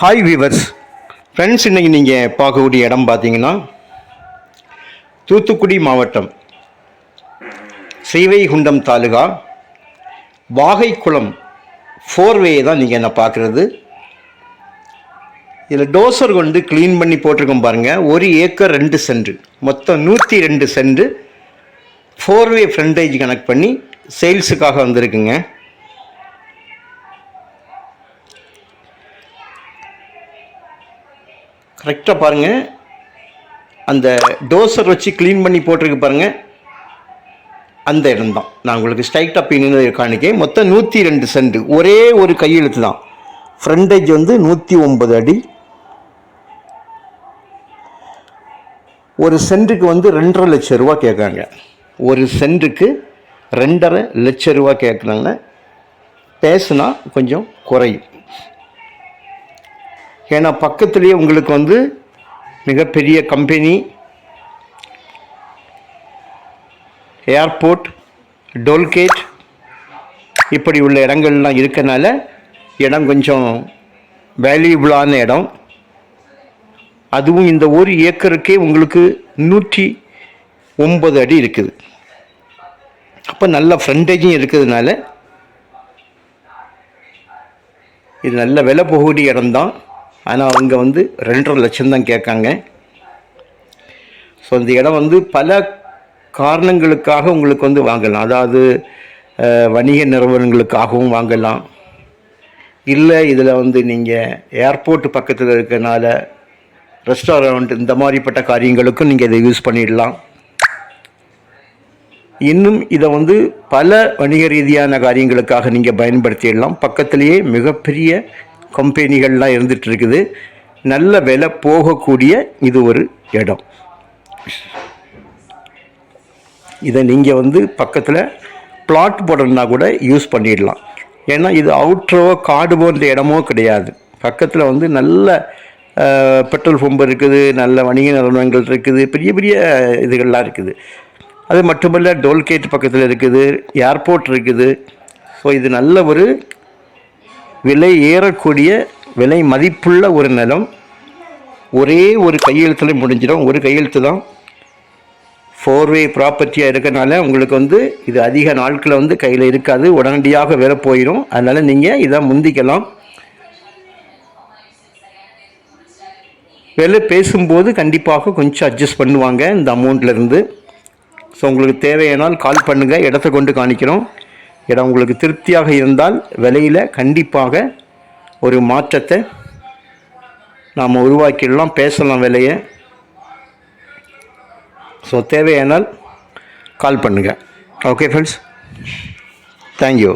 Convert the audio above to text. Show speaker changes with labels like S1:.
S1: Hi viewers friends இன்றைக்கி நீங்கள் பார்க்கக்கூடிய இடம் பார்த்தீங்கன்னா தூத்துக்குடி மாவட்டம் ஸ்ரீவைகுண்டம் தாலுகா வாகைக்குளம் ஃபோர்வேயை தான் நீங்கள் என்ன பார்க்குறது. இதில் டோசர் கொண்டு க்ளீன் பண்ணி போட்டிருக்கோம் பாருங்கள் ஒரு ஏக்கர் ரெண்டு சென்ட் மொத்தம் நூற்றி ரெண்டு சென்ட் ஃபோர்வே ஃப்ரண்டேஜ் கனெக்ட் பண்ணி சேல்ஸுக்காக வந்திருக்குங்க. கரெக்டாக பாருங்கள் அந்த டோசர் வச்சு க்ளீன் பண்ணி போட்டிருக்கு பாருங்கள் அந்த இடம்தான். நான் உங்களுக்கு ஸ்ட்ரைட்டாக பின்னு காணிக்கேன் மொத்தம் நூற்றி ரெண்டு சென்ட் ஒரே ஒரு கையெழுத்து தான். ஃப்ரண்டேஜ் வந்து நூற்றி ஒம்பது அடி. ஒரு சென்ட்டுக்கு வந்து ரெண்டரை லட்சம் ரூபா கேட்குறாங்க. ஒரு சென்ட்டுக்கு ரெண்டரை லட்சம் ரூபா கேட்குறாங்க. பேசுனா கொஞ்சம் குறையும். ஏன்னா பக்கத்துலேயே உங்களுக்கு வந்து மிகப்பெரிய கம்பெனி ஏர்போர்ட் டோல்கேட் இப்படி உள்ள இடங்கள்லாம் இருக்கனால இடம் கொஞ்சம் வேல்யூபிளான இடம். அதுவும் இந்த ஒரு ஏக்கருக்கே உங்களுக்கு நூற்றி ஒன்பது அடி இருக்குது. அப்போ நல்ல ஃப்ரண்டேஜும் இருக்கிறதுனால இது நல்ல விலை போகக்கூடிய இடம்தான். ஆனால் அவங்க வந்து ரெண்டரை லட்சம் தான் கேட்காங்க. ஸோ இந்த இடம் வந்து பல காரணங்களுக்காக உங்களுக்கு வந்து வாங்கலாம். அதாவது வணிக நிறுவனங்களுக்காகவும் வாங்கலாம். இல்லை இதில் வந்து நீங்கள் ஏர்போர்ட் பக்கத்தில் இருக்கனால ரெஸ்டாரண்ட் இந்த மாதிரிப்பட்ட காரியங்களுக்கும் நீங்கள் இதை யூஸ் பண்ணிடலாம். இன்னும் இதை வந்து பல வணிக ரீதியான காரியங்களுக்காக நீங்கள் பயன்படுத்திடலாம். பக்கத்திலேயே மிகப்பெரிய கம்பெனிகள்லாம் இருந்துகிட்டு இருக்குது நல்ல விலை போகக்கூடிய இது ஒரு இடம். இதை நீங்கள் வந்து பக்கத்தில் பிளாட் போடணுன்னா கூட யூஸ் பண்ணிடலாம். ஏன்னா இது அவுட்ரோவோ காடு போன்ற இடமோ கிடையாது. பக்கத்தில் வந்து நல்ல பெட்ரோல் பம்பு இருக்குது நல்ல வணிக நிறுவனங்கள் இருக்குது பெரிய பெரிய இதுகள்லாம் இருக்குது. அது மட்டுமல்ல டோல்கேட் பக்கத்தில் இருக்குது ஏர்போர்ட் இருக்குது. ஸோ இது நல்ல ஒரு விலை ஏறக்கூடிய விலை மதிப்புள்ள ஒரு நிலம் ஒரே ஒரு கையெழுத்தில் முடிஞ்சிடும். ஒரு கையெழுத்து தான். ஃபோர்வே ப்ராப்பர்ட்டியாக இருக்கனால உங்களுக்கு வந்து இது அதிக நாட்களில் வந்து கையில் இருக்காது. உடனடியாக விலை போயிடும் அதனால் நீங்கள் இதை முந்திக்கலாம். விலை பேசும்போது கண்டிப்பாக கொஞ்சம் அட்ஜஸ்ட் பண்ணுவாங்க இந்த அமௌண்ட்லேருந்து ஸோ உங்களுக்கு தேவையானால் கால் பண்ணுங்கள் இடத்த கொண்டு காணிக்கிறோம். இடம் உங்களுக்கு திருப்தியாக இருந்தால் விலையில் கண்டிப்பாக ஒரு மாற்றத்தை நாம் உருவாக்கிடலாம் பேசலாம் விலையை. ஸோ தேவையானால் கால் பண்ணுங்கள் ஓகே ஃப்ரெண்ட்ஸ் தேங்க்யூ